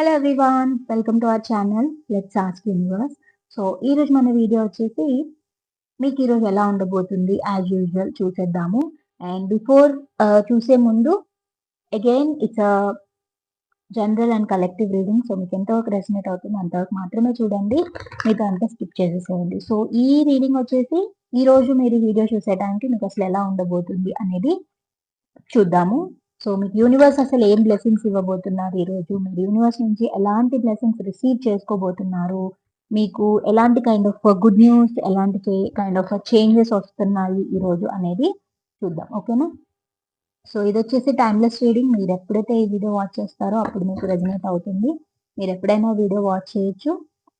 Hello everyone welcome to our channel let's ask universe so ఈరోజు మన video వచ్చేసి మీకు ఈరోజు ఎలా ఉండబోతుంది? యాజ్ యూజువల్ చూసేద్దాము. అండ్ బిఫోర్ uh, చూసే ముందు again it's a general and collective reading so మీకు ఎంతవరకు రెసినేట్ అవుతుంది అంతవరకు మాత్రమే చూడండి. మీతో అంతా స్కిప్ చేసేసేయండి. సో ఈ రీడింగ్ వచ్చేసి ఈరోజు మీరు వీడియో చూసేటానికి మీకు అసలు ఎలా ఉండబోతుంది అనేది చూద్దాము. సో మీకు యూనివర్స్ అసలు ఏం బ్లెస్సింగ్స్ ఇవ్వబోతున్నారు ఈరోజు మీరు యూనివర్స్ నుంచి ఎలాంటి బ్లెస్సింగ్స్ రిసీవ్ చేసుకోబోతున్నారు? మీకు ఎలాంటి కైండ్ ఆఫ్ గుడ్ న్యూస్ ఎలాంటి కైండ్ ఆఫ్ చేంజెస్ వస్తున్నాయి ఈరోజు అనేది చూద్దాం. ఓకేనా సో ఇది వచ్చేసి టైమ్లెస్ రీడింగ్ మీరు ఎప్పుడైతే ఈ వీడియో వాచ్ చేస్తారో అప్పుడు మీకు రెజనేట్ అవుతుంది. మీరు ఎప్పుడైనా వీడియో వాచ్ చేయొచ్చు.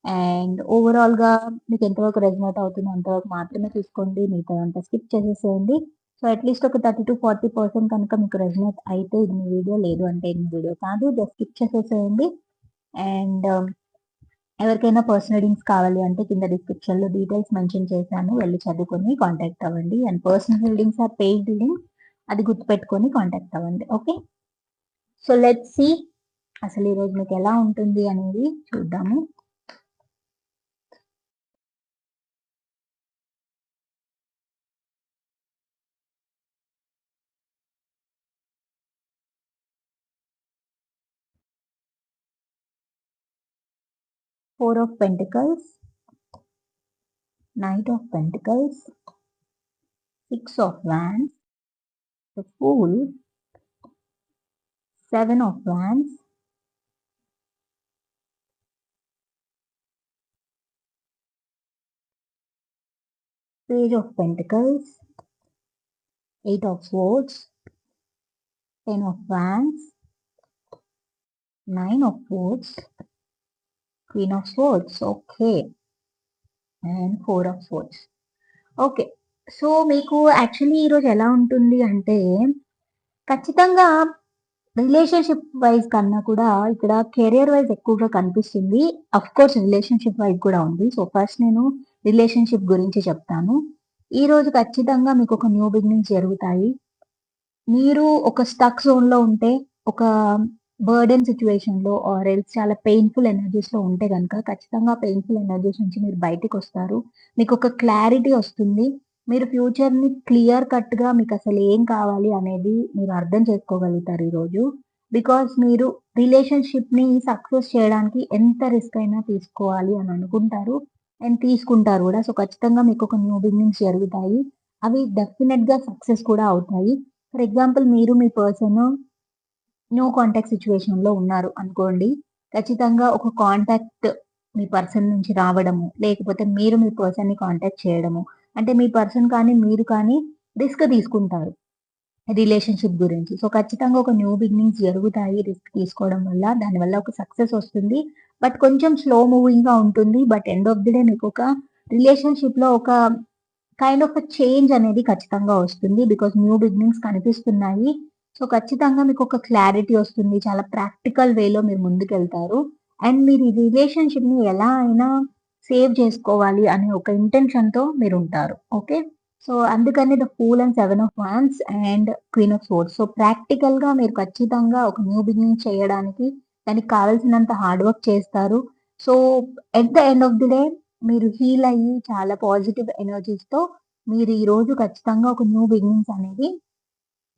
అండ్ ఓవరాల్గా మీకు ఎంతవరకు రెజనేట్ అవుతుందో అంతవరకు మాత్రమే తీసుకోండి మీతో అంతా స్కిప్ చేసేసేయండి. సో అట్లీస్ట్ ఒక థర్టీ టు ఫార్టీ పర్సెంట్ కనుక మీకు రెజనేట్ అయితే ఇది మీ వీడియో లేదు అంటే ఇది మీ వీడియో కాదు. జస్ట్ స్కిప్ చేసేసేయండి. అండ్ um, ఎవరికైనా పర్సనల్ రీడింగ్స్ కావాలి అంటే కింద డిస్క్రిప్షన్లో డీటెయిల్స్ మెన్షన్ చేశాను. వెళ్ళి చదువుకొని కాంటాక్ట్ అవ్వండి. And personal readings or paid readings అది గుర్తుపెట్టుకొని కాంటాక్ట్ అవ్వండి. ఓకే సో లెట్ సి అసలు ఈరోజు మీకు ఎలా ఉంటుంది అనేది చూద్దాము. Four of Pentacles, Knight of Pentacles, Six of Wands, the Fool, Seven of Wands, Page of Pentacles, Eight of Swords, Ten of Wands, Nine of Swords, Queen of Swords, okay, and Four of Swords. Okay so మీకు actually ఈరోజు ఎలా ఉంటుంది అంటే ఖచ్చితంగా relationship wise కన్నా కూడా ఇక్కడ career wise ఎక్కువగా కనిపిస్తుంది. అఫ్ కోర్స్ రిలేషన్షిప్ వైజ్ కూడా ఉంది. సో ఫస్ట్ నేను రిలేషన్షిప్ గురించి చెప్తాను. ఈ రోజు ఖచ్చితంగా మీకు ఒక న్యూ బిగినింగ్స్ జరుగుతాయి. మీరు ఒక స్టక్ జోన్లో ఉంటే ఒక బర్డెన్ సిచ్యువేషన్లో ఆర్ ఎల్స్ చాలా పెయిన్ఫుల్ ఎనర్జీస్లో ఉంటే కనుక ఖచ్చితంగా పెయిన్ఫుల్ ఎనర్జీస్ నుంచి మీరు బయటకు వస్తారు. మీకు ఒక క్లారిటీ వస్తుంది. మీరు ఫ్యూచర్ని క్లియర్ కట్గా మీకు అసలు ఏం కావాలి అనేది మీరు అర్థం చేసుకోగలుగుతారు ఈరోజు బికాస్ మీరు రిలేషన్షిప్ని సక్సెస్ చేయడానికి ఎంత రిస్క్ అయినా తీసుకోవాలి అని అనుకుంటారు. అండ్ తీసుకుంటారు కూడా. సో ఖచ్చితంగా మీకు ఒక న్యూ బిగినింగ్స్ జరుగుతాయి. అవి డెఫినెట్గా సక్సెస్ కూడా అవుతాయి. ఫర్ ఎగ్జాంపుల్ మీరు మీ పర్సన్ నో కాంటాక్ట్ సిచ్యువేషన్లో ఉన్నారు అనుకోండి ఖచ్చితంగా ఒక కాంటాక్ట్ మీ పర్సన్ నుంచి రావడము లేకపోతే మీరు మీ పర్సన్ని కాంటాక్ట్ చేయడము. అంటే మీ పర్సన్ కానీ మీరు కానీ రిస్క్ తీసుకుంటారు రిలేషన్షిప్ గురించి. సో ఖచ్చితంగా ఒక న్యూ బిగినింగ్స్ జరుగుతాయి రిస్క్ తీసుకోవడం వల్ల దానివల్ల ఒక సక్సెస్ వస్తుంది. బట్ కొంచెం స్లో మూవింగ్గా ఉంటుంది. But end of the day మీకు ఒక రిలేషన్షిప్లో ఒక కైండ్ ఆఫ్ చేంజ్ అనేది ఖచ్చితంగా వస్తుంది. బికాస్ న్యూ బిగినింగ్స్ కనిపిస్తున్నాయి. సో ఖచ్చితంగా మీకు ఒక క్లారిటీ వస్తుంది. చాలా ప్రాక్టికల్ వేలో మీరు ముందుకెళ్తారు. అండ్ మీరు ఈ రిలేషన్షిప్ని ఎలా అయినా సేవ్ చేసుకోవాలి అనే ఒక ఇంటెన్షన్తో మీరు ఉంటారు ఓకే సో అందుకని the fool and seven of wands and queen of swords so ప్రాక్టికల్గా మీరు ఖచ్చితంగా ఒక న్యూ బిగినింగ్ చేయడానికి దానికి కావాల్సినంత హార్డ్ వర్క్ చేస్తారు. So at the end of the day మీరు హీల్ అయ్యి చాలా పాజిటివ్ ఎనర్జీస్తో మీరు ఈ రోజు ఖచ్చితంగా ఒక న్యూ బిగినింగ్స్ అనేది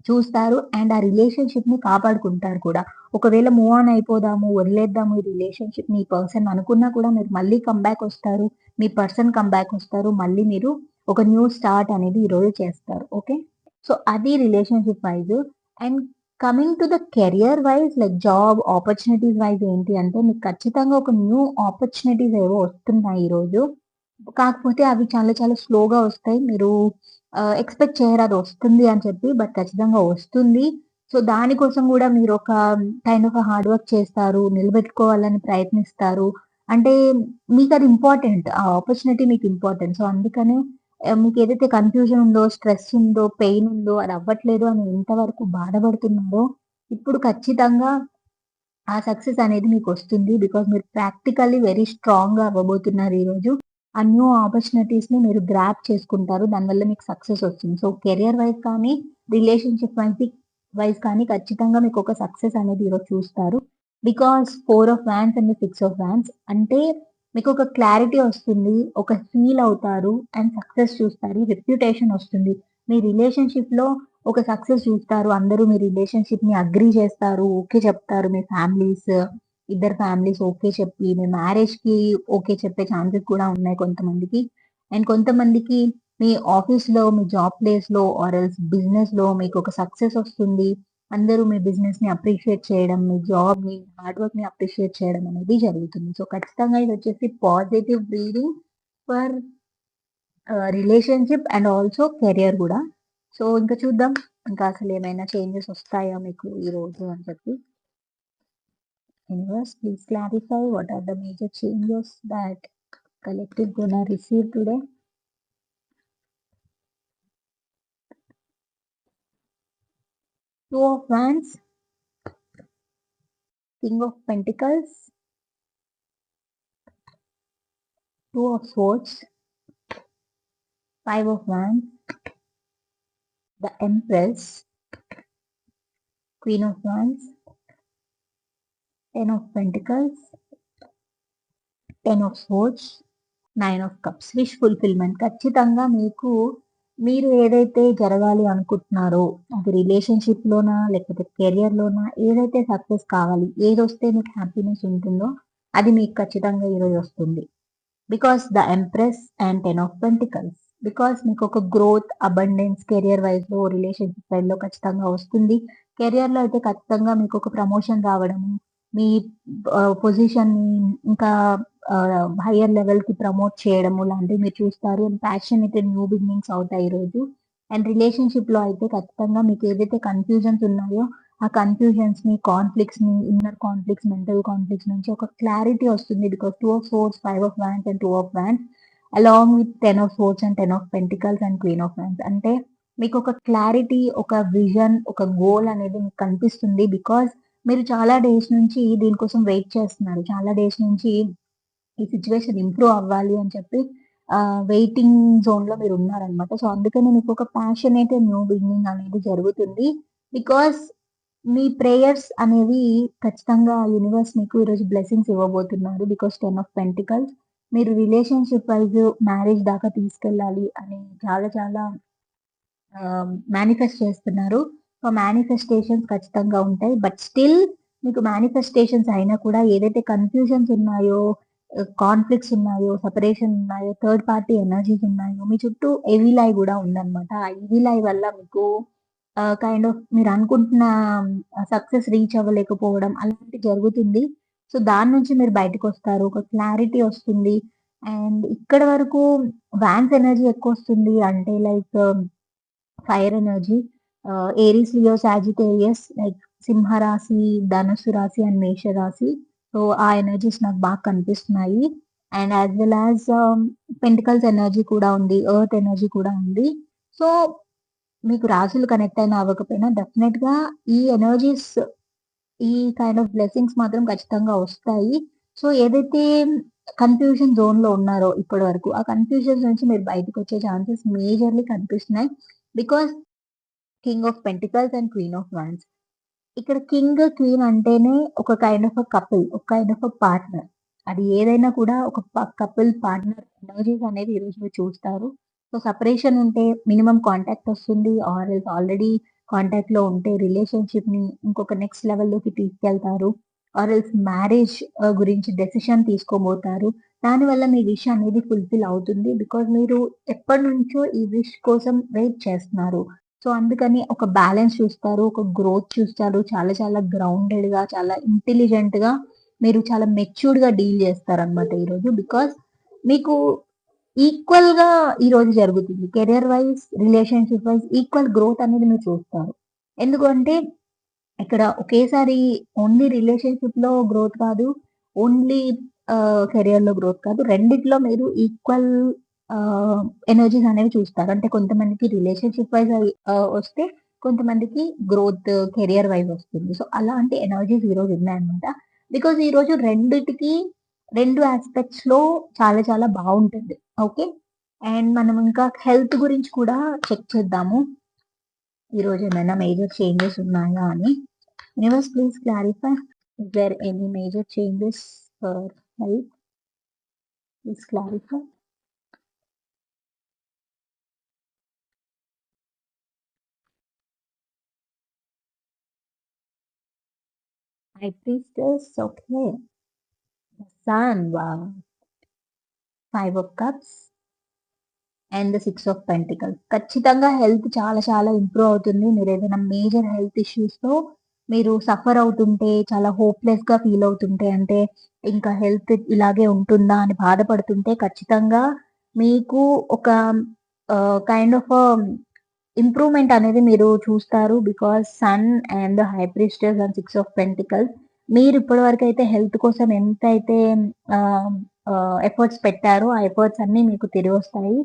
చూస్తారు అండ్ ఆ రిలేషన్షిప్ని కాపాడుకుంటారు కూడా. ఒకవేళ మూవ్ ఆన్ అయిపోదాము వదిలేద్దాము ఈ రిలేషన్షిప్ మీ పర్సన్ అనుకున్నా కూడా మీరు మళ్ళీ కంబ్యాక్ వస్తారు మీ పర్సన్ కంబ్యాక్ వస్తారు మళ్ళీ మీరు ఒక న్యూ స్టార్ట్ అనేది ఈరోజు చేస్తారు ఓకే సో అది relationship wise and coming to the career wise like job opportunities wise ఏంటి అంటే మీకు ఖచ్చితంగా ఒక న్యూ ఆపర్చునిటీస్ ఏవో వస్తున్నాయి ఈరోజు కాకపోతే అవి చాలా చాలా స్లోగా వస్తాయి. మీరు ఎక్స్పెక్ట్ చేయరు అది వస్తుంది అని చెప్పి బట్ ఖచ్చితంగా వస్తుంది. సో దానికోసం కూడా మీరు ఒక కైండ్ ఆఫ్ హార్డ్ వర్క్ చేస్తారు నిలబెట్టుకోవాలని ప్రయత్నిస్తారు. అంటే మీకు అది ఇంపార్టెంట్ ఆ ఆపర్చునిటీ మీకు ఇంపార్టెంట్ సో అందుకనే మీకు ఏదైతే కన్ఫ్యూజన్ ఉందో స్ట్రెస్ ఉందో పెయిన్ ఉందో అది అవ్వట్లేదు అని ఎంతవరకు బాధపడుతున్నారో ఇప్పుడు ఖచ్చితంగా ఆ సక్సెస్ అనేది మీకు వస్తుంది బికాస్ మీరు ప్రాక్టికల్లీ వెరీ స్ట్రాంగ్గా అవ్వబోతున్నారు ఈరోజు. ఆ న్యూ ఆపర్చునిటీస్ని మీరు గ్రాప్ చేసుకుంటారు. దానివల్ల మీకు సక్సెస్ వస్తుంది. సో కెరియర్ వైజ్ కానీ రిలేషన్షిప్ వైజ్ వైజ్ కానీ ఖచ్చితంగా మీకు ఒక సక్సెస్ అనేది ఈరోజు చూస్తారు. Because four of wands and six of wands అంటే మీకు ఒక క్లారిటీ వస్తుంది ఒక ఫీల్ అవుతారు అండ్ సక్సెస్ చూస్తారు. రెప్యుటేషన్ వస్తుంది. మీ రిలేషన్షిప్లో ఒక సక్సెస్ చూస్తారు. అందరూ మీ రిలేషన్షిప్ని అగ్రి చేస్తారు ఓకే చెప్తారు మీ ఫ్యామిలీస్ ఇద్దరు ఫ్యామిలీస్ ఓకే చెప్పి మీ మ్యారేజ్కి ఓకే చెప్పే ఛాన్సెస్ కూడా ఉన్నాయి కొంతమందికి. అండ్ కొంతమందికి మీ ఆఫీస్లో మీ జాబ్ ప్లేస్లో ఆర్ ఎల్స్ బిజినెస్లో మీకు ఒక సక్సెస్ వస్తుంది. అందరూ మీ బిజినెస్ని అప్రిషియేట్ చేయడం మీ జాబ్ని హార్డ్ వర్క్ని అప్రిషియేట్ చేయడం అనేది జరుగుతుంది. సో ఖచ్చితంగా ఇది వచ్చేసి positive reading for relationship and also career కూడా. సో ఇంకా చూద్దాం. ఇంకా అసలు ఏమైనా చేంజెస్ వస్తాయా మీకు ఈ రోజు అని చెప్పి. Universe please clarify what are the major changes that collective gonna receive today? Two of wands. King of pentacles. Two of swords. Five of wands. The empress. Queen of wands ten of pentacles ten of swords nine of cups wish fulfilment ఖచ్చితంగా మీకు మీరు ఏదైతే జరగాలి అనుకుంటున్నారో అది రిలేషన్షిప్లోనా లేకపోతే కెరియర్లోనా ఏదైతే success కావాలి ఏది వస్తే మీకు హ్యాపీనెస్ ఉంటుందో అది మీకు ఖచ్చితంగా ఈరోజు వస్తుంది. Because the empress and ten of pentacles because మీకు ఒక గ్రోత్ అబండెన్స్ కెరియర్ వైజ్లో రిలేషన్షిప్ వైజ్లో ఖచ్చితంగా వస్తుంది. కెరియర్లో అయితే ఖచ్చితంగా మీకు ఒక ప్రమోషన్ రావడము మీ పొజిషన్ ఇంకా హయ్యర్ లెవెల్కి ప్రమోట్ చేయడము లాంటివి మీరు చూస్తారు. అండ్ ప్యాషనెట్ న్యూ బిగినింగ్స్ అవుతాయి ఈరోజు. అండ్ రిలేషన్షిప్లో అయితే ఖచ్చితంగా మీకు ఏదైతే కన్ఫ్యూజన్స్ ఉన్నాయో ఆ కన్ఫ్యూజన్స్ని కాన్ఫ్లిక్ట్స్ని ఇన్నర్ కాన్ఫ్లిక్ట్స్ మెంటల్ కాన్ఫ్లిక్ట్స్ నుంచి ఒక క్లారిటీ వస్తుంది. Because two of swords five of wands and two of wands along with ten of swords and ten of pentacles and queen of wands అంటే మీకు ఒక క్లారిటీ ఒక విజన్ ఒక goal అనేది మీకు కనిపిస్తుంది. బికాస్ మీరు చాలా డేస్ నుంచి దీనికోసం వెయిట్ చేస్తున్నారు. చాలా డేస్ నుంచి ఈ సిచ్యువేషన్ ఇంప్రూవ్ అవ్వాలి అని చెప్పి వెయిటింగ్ జోన్లో మీరు ఉన్నారనమాట సో అందుకని మీకు ఒక ప్యాషనేట్ న్యూ బిగినింగ్ అనేది జరుగుతుంది. బికాస్ మీ ప్రేయర్స్ అనేవి ఖచ్చితంగా యూనివర్స్ మీకు ఈరోజు బ్లెస్సింగ్స్ ఇవ్వబోతున్నారు. బికాస్ టెన్ ఆఫ్ పెంటికల్స్ మీరు రిలేషన్షిప్ వైజ్ మ్యారేజ్ దాకా తీసుకెళ్ళాలి అని చాలా చాలా మేనిఫెస్ట్ చేస్తున్నారు. మేనిఫెస్టేషన్స్ ఖచ్చితంగా ఉంటాయి. బట్ స్టిల్ మీకు మేనిఫెస్టేషన్స్ అయినా కూడా ఏదైతే కన్ఫ్యూజన్స్ ఉన్నాయో కాన్ఫ్లిక్ట్స్ ఉన్నాయో సపరేషన్ ఉన్నాయో థర్డ్ పార్టీ ఎనర్జీస్ ఉన్నాయో మీ చుట్టూ ఎవిలై కూడా ఉందన్నమాట. ఆ ఎవిలై వల్ల మీకు కైండ్ ఆఫ్ మీరు అనుకుంటున్న సక్సెస్ రీచ్ అవ్వలేకపోవడం అలాంటి జరుగుతుంది. సో దాని నుంచి మీరు బయటకు వస్తారు. ఒక క్లారిటీ వస్తుంది. అండ్ ఇక్కడ వరకు వ్యాన్స్ ఎనర్జీ ఎక్కువ వస్తుంది అంటే like fire energy Aries Leo Sagittarius like సింహరాశి ధనుసు రాశి అండ్ మేష రాశి సో ఆ ఎనర్జీస్ నాకు బాగా కనిపిస్తున్నాయి. And as well as pentacles energy కూడా ఉంది ఎర్త్ ఎనర్జీ కూడా ఉంది. సో మీకు రాశులు కనెక్ట్ అయిన అవ్వకపోయినా డెఫినెట్గా ఈ ఎనర్జీస్ ఈ కైండ్ ఆఫ్ బ్లెస్సింగ్స్ మాత్రం ఖచ్చితంగా వస్తాయి. సో ఏదైతే కన్ఫ్యూజన్ జోన్లో ఉన్నారో ఇప్పటి వరకు ఆ కన్ఫ్యూజన్స్ నుంచి మీరు బయటకు వచ్చే ఛాన్సెస్ మేజర్లీ కనిపిస్తున్నాయి. Because king of pentacles and queen of wands ఇక్కడ కింగ్ క్వీన్ అంటేనే ఒక కైండ్ ఆఫ్ అ కపుల్ ఒక కైండ్ ఆఫ్ అ పార్ట్నర్ అది ఏదైనా కూడా ఒక కపుల్ పార్ట్నర్ ఎనర్జీస్ అనేది ఈరోజు మీరు చూస్తారు. సో సపరేషన్ ఉంటే మినిమం కాంటాక్ట్ వస్తుంది ఆర్ ఆల్రెడీ కాంటాక్ట్లో ఉంటే రిలేషన్షిప్ని ఇంకొక నెక్స్ట్ లెవెల్లోకి తీసుకెళ్తారు. ఆర్ ఎల్స్ మ్యారేజ్ గురించి డెసిషన్ తీసుకోబోతారు. దానివల్ల మీ విష్ అనేది ఫుల్ఫిల్ అవుతుంది బికాజ్ మీరు ఎప్పటి నుంచో ఈ విష్ కోసం వెయిట్ చేస్తున్నారు. సో అందుకని ఒక బ్యాలెన్స్ చూస్తారు ఒక గ్రోత్ చూస్తారు చాలా చాలా గ్రౌండెడ్గా చాలా ఇంటెలిజెంట్గా మీరు చాలా మెచ్యూర్డ్గా డీల్ చేస్తారు అనమాట ఈరోజు బికాస్ మీకు ఈక్వల్గా ఈ రోజు జరుగుతుంది. Career wise relationship wise equal growth అనేది మీరు చూస్తారు. ఎందుకంటే ఇక్కడ ఒకేసారి ఓన్లీ రిలేషన్షిప్లో గ్రోత్ కాదు ఓన్లీ కెరియర్లో గ్రోత్ కాదు రెండిట్లో మీరు ఈక్వల్ ఎనర్జీస్ అనేవి చూస్తారు. అంటే కొంతమందికి రిలేషన్షిప్ వైజ్ వస్తే కొంతమందికి గ్రోత్ కెరియర్ వైజ్ వస్తుంది. సో అలాంటి ఎనర్జీస్ ఈరోజు ఉన్నాయన్నమాట. బికాజ్ ఈరోజు రెండిటికి రెండు ఆస్పెక్ట్స్లో చాలా చాలా బాగుంటుంది. ఓకే అండ్ మనం ఇంకా హెల్త్ గురించి కూడా చెక్ చేద్దాము. ఈ రోజు ఏమైనా మేజర్ చేంజెస్ ఉన్నాయా అని. Universe please clarify Is any major changes for for please clarify. High priestess, okay. The sun, wow. Five of cups and six of pentacles ఖచ్చితంగా హెల్త్ చాలా చాలా ఇంప్రూవ్ అవుతుంది మీరు ఏదైనా మేజర్ హెల్త్ ఇష్యూస్తో మీరు సఫర్ అవుతుంటే చాలా హోప్లెస్గా ఫీల్ అవుతుంటే అంటే ఇంకా హెల్త్ ఇలాగే ఉంటుందా అని బాధపడుతుంటే ఖచ్చితంగా మీకు ఒక uh, kind of um, improvement అనేది మీరు చూస్తారు because sun and high priestess and six of pentacles మీరు ఇప్పటి వరకు అయితే హెల్త్ కోసం ఎంత అయితే ఎఫర్ట్స్ పెట్టారో ఆ ఎఫర్ట్స్ అన్ని మీకు తిరిగి వస్తాయి.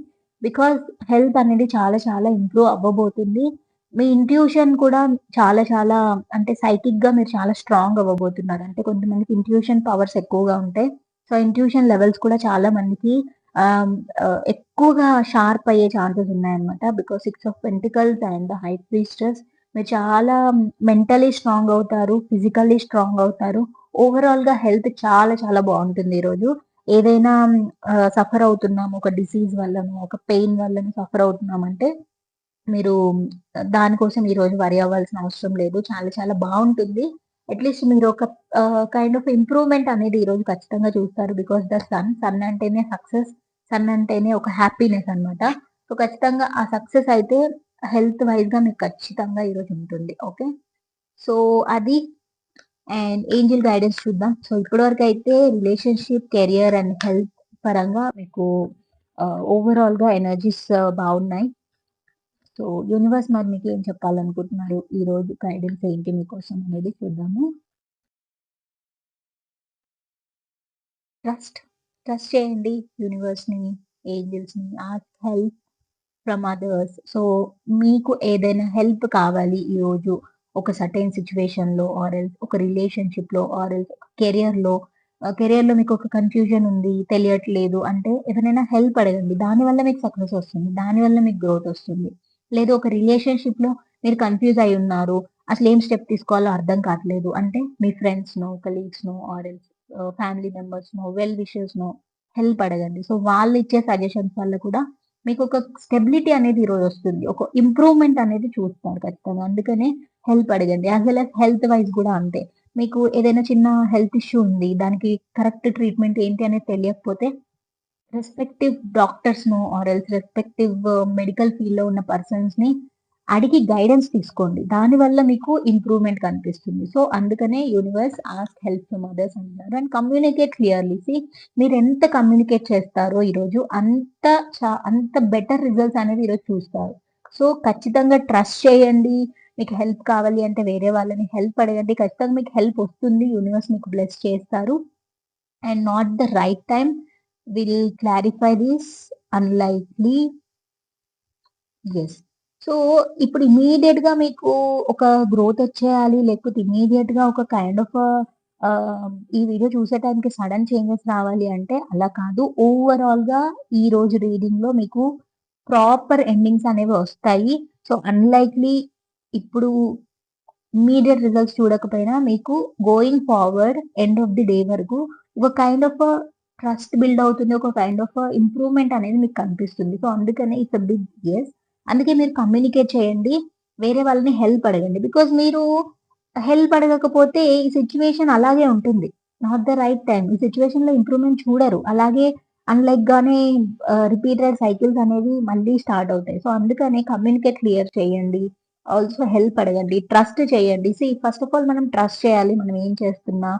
బికాస్ హెల్త్ అనేది చాలా చాలా ఇంప్రూవ్ అవ్వబోతుంది. మీ ఇంట్యూషన్ కూడా చాలా చాలా అంటే సైకిక్గా మీరు చాలా స్ట్రాంగ్ అవ్వబోతున్నారు. అంటే కొంతమందికి ఇంట్యూషన్ పవర్స్ ఎక్కువగా ఉంటాయి. సో ఇంట్యూషన్ లెవెల్స్ కూడా చాలా మందికి Um, uh, ఎక్కువగా షార్ప్ అయ్యే ఛాన్సెస్ ఉన్నాయన్నమాట. Because six of pentacles and high priestess మీరు చాలా మెంటలీ స్ట్రాంగ్ అవుతారు ఫిజికల్లీ స్ట్రాంగ్ అవుతారు. ఓవరాల్గా హెల్త్ చాలా చాలా బాగుంటుంది ఈరోజు. ఏదైనా uh, సఫర్ అవుతున్నాము ఒక డిసీజ్ వల్లను ఒక పెయిన్ వల్లను సఫర్ అవుతున్నామంటే మీరు uh, దానికోసం ఈ రోజు వరి అవ్వాల్సిన అవసరం లేదు. చాలా చాలా బాగుంటుంది. అట్లీస్ట్ మీరు ఒక కైండ్ ఆఫ్ ఇంప్రూవ్మెంట్ అనేది ఈ రోజు ఖచ్చితంగా చూస్తారు. బికాస్ ద సన్ సన్ అంటేనే సక్సెస్ సన్ అంటేనే ఒక హ్యాపీనెస్ అనమాట సో ఖచ్చితంగా ఆ సక్సెస్ అయితే హెల్త్ వైజ్గా మీకు ఖచ్చితంగా ఈరోజు ఉంటుంది. ఓకే సో అది అండ్ ఏంజిల్ గైడెన్స్ చూద్దాం. సో ఇప్పటి వరకు అయితే రిలేషన్షిప్ కెరియర్ అండ్ హెల్త్ పరంగా మీకు ఓవరాల్గా ఎనర్జీస్ బాగున్నాయి. సో యూనివర్స్ మరి మీకు ఏం చెప్పాలనుకుంటున్నారు? ఈ రోజు గైడెన్స్ ఏంటి మీకోసం అనేది చూద్దాము. ట్రస్ట్ ట్రస్ట్ చేయండి యూనివర్స్ని ఏంజల్స్ని ఏంజిల్స్ ఆ హెల్ప్ ఫ్రమ్ అదర్స్ సో మీకు ఏదైనా హెల్ప్ కావాలి ఈరోజు ఒక సర్టైన్ సిచ్యువేషన్లో ఆర్ఎల్స్ ఆర్ ఒక రిలేషన్షిప్లో ఆర్ఎల్స్ ఆర్ కెరియర్లో కెరియర్లో మీకు ఒక కన్ఫ్యూజన్ ఉంది తెలియట్లేదు అంటే ఎవరైనా హెల్ప్ అడగండి. దానివల్ల మీకు సక్సెస్ వస్తుంది దానివల్ల మీకు గ్రోత్ వస్తుంది. లేదు ఒక రిలేషన్షిప్లో మీరు కన్ఫ్యూజ్ అయి ఉన్నారు అసలు ఏం స్టెప్ తీసుకోవాలో అర్థం కావట్లేదు అంటే మీ friends no or else or else family members no well wishes no help అడగండి. సో వాళ్ళు ఇచ్చే సజెషన్స్ వల్ల కూడా మీకు ఒక స్టెబిలిటీ అనేది ఈరోజు వస్తుంది. ఒక ఇంప్రూవ్మెంట్ అనేది చూస్తారు ఖచ్చితంగా. అందుకనే హెల్ప్ అడగండి. As well as health wise కూడా అంతే. మీకు ఏదైనా చిన్న హెల్త్ ఇష్యూ ఉంది దానికి కరెక్ట్ ట్రీట్మెంట్ ఏంటి అనేది తెలియకపోతే రెస్పెక్టివ్ డాక్టర్స్ను ఆర్ ఎల్స్ రెస్పెక్టివ్ మెడికల్ ఫీల్డ్లో ఉన్న పర్సన్స్ని అడిగి గైడెన్స్ తీసుకోండి. దానివల్ల మీకు ఇంప్రూవ్మెంట్ కనిపిస్తుంది. సో అందుకనే universe ask help from others అంటారు అండ్ కమ్యూనికేట్ క్లియర్లీ సి మీరు ఎంత కమ్యూనికేట్ చేస్తారో ఈరోజు అంత అంత బెటర్ రిజల్ట్స్ అనేది ఈరోజు చూస్తారు. సో ఖచ్చితంగా ట్రస్ట్ చేయండి. మీకు హెల్ప్ కావాలి అంటే వేరే వాళ్ళని హెల్ప్ అడగండి. ఖచ్చితంగా మీకు హెల్ప్ వస్తుంది. యూనివర్స్ మీకు బ్లెస్ చేస్తారు. And not the right time will clarify this unlikely yes so ఇప్పుడు ఇమీడియట్గా మీకు ఒక గ్రోత్ వచ్చేయాలి లేకపోతే ఇమీడియట్గా ఒక కైండ్ ఆఫ్ ఈ వీడియో చూసే టైంకి సడన్ చేంజెస్ రావాలి అంటే అలా కాదు. ఓవరాల్గా ఈ రోజు రీడింగ్లో మీకు ప్రాపర్ ఎండింగ్స్ అనేవి వస్తాయి. సో అన్లైక్లీ ఇప్పుడు ఇమీడియట్ రిజల్ట్స్ చూడకపోయినా మీకు going forward end of the day వరకు ఒక కైండ్ ఆఫ్ ట్రస్ట్ బిల్డ్ అవుతుంది. ఒక కైండ్ ఆఫ్ ఇంప్రూవ్మెంట్ అనేది మీకు కనిపిస్తుంది. సో అందుకనే ఇట్స్ బిగ్ ఎస్ అందుకే మీరు కమ్యూనికేట్ చేయండి. వేరే వాళ్ళని హెల్ప్ అడగండి. బికాజ్ మీరు హెల్ప్ అడగకపోతే ఈ సిచ్యువేషన్ అలాగే ఉంటుంది. నాట్ ద రైట్ టైం ఈ సిచ్యువేషన్లో ఇంప్రూవ్మెంట్ చూడరు. అలాగే అన్లైక్ గానే రిపీటెడ్ సైకిల్స్ అనేవి మళ్ళీ స్టార్ట్ అవుతాయి. సో అందుకనే కమ్యూనికేట్ క్లియర్ చేయండి. ఆల్సో హెల్ప్ అడగండి. ట్రస్ట్ చేయండి. సి ఫస్ట్ ఆఫ్ ఆల్ మనం ట్రస్ట్ చేయాలి. మనం ఏం చేస్తున్నా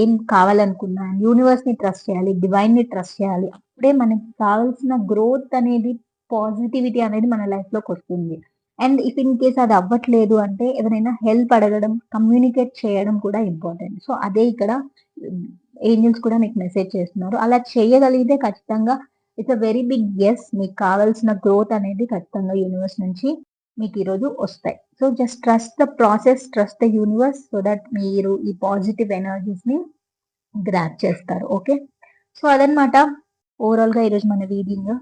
ఏం కావాలనుకున్నా యూనివర్స్ని ట్రస్ట్ చేయాలి. డివైన్ని ట్రస్ట్ చేయాలి. అప్పుడే మనకి కావాల్సిన గ్రోత్ అనేది పాజిటివిటీ అనేది మన లైఫ్లోకి వస్తుంది. అండ్ ఇఫ్ ఇన్ కేస్ అది అవ్వట్లేదు అంటే ఎవరైనా హెల్ప్ అడగడం కమ్యూనికేట్ చేయడం కూడా ఇంపార్టెంట్ సో అదే ఇక్కడ ఏంజల్స్ కూడా మీకు మెసేజ్ చేస్తున్నారు. అలా చేయగలిగితే ఖచ్చితంగా it's a very big yes మీకు కావాల్సిన గ్రోత్ అనేది ఖచ్చితంగా యూనివర్స్ నుంచి మీకు ఈరోజు వస్తాయి. So just trust the process trust the universe so that మీరు ఈ పాజిటివ్ ఎనర్జీస్ని గ్రాప్ చేస్తారు. ఓకే సో అదనమాట ఓవరాల్గా ఈరోజు మన రీడింగ్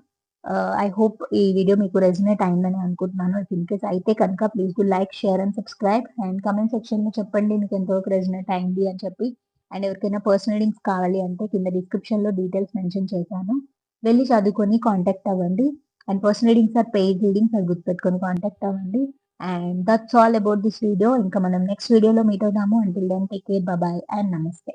Uh, ఐ హోప్ ఈ వీడియో మీకు రెజినేట్ అయిందని అనుకుంటున్నాను. ఇఫ్ ఇన్ కేస్ అయితే కనుక please good like share and subscribe and comment సెక్షన్లో చెప్పండి మీకు ఎంతవరకు రెజినేట్ అయింది అని చెప్పి. అండ్ ఎవరికైనా పర్సనల్ లింక్స్ కావాలి అంటే కింద డిస్క్రిప్షన్లో డీటెయిల్స్ మెన్షన్ చేశాను. వెళ్ళి చదువుకొని కాంటాక్ట్ అవ్వండి. And personal readings or paid readings అది గుర్తుపెట్టుకొని కాంటాక్ట్ అవ్వండి. And that's all about this video ఇంకా మనం నెక్స్ట్ వీడియోలో మీట్ అవుదాము. Until then take care bye and నమస్తే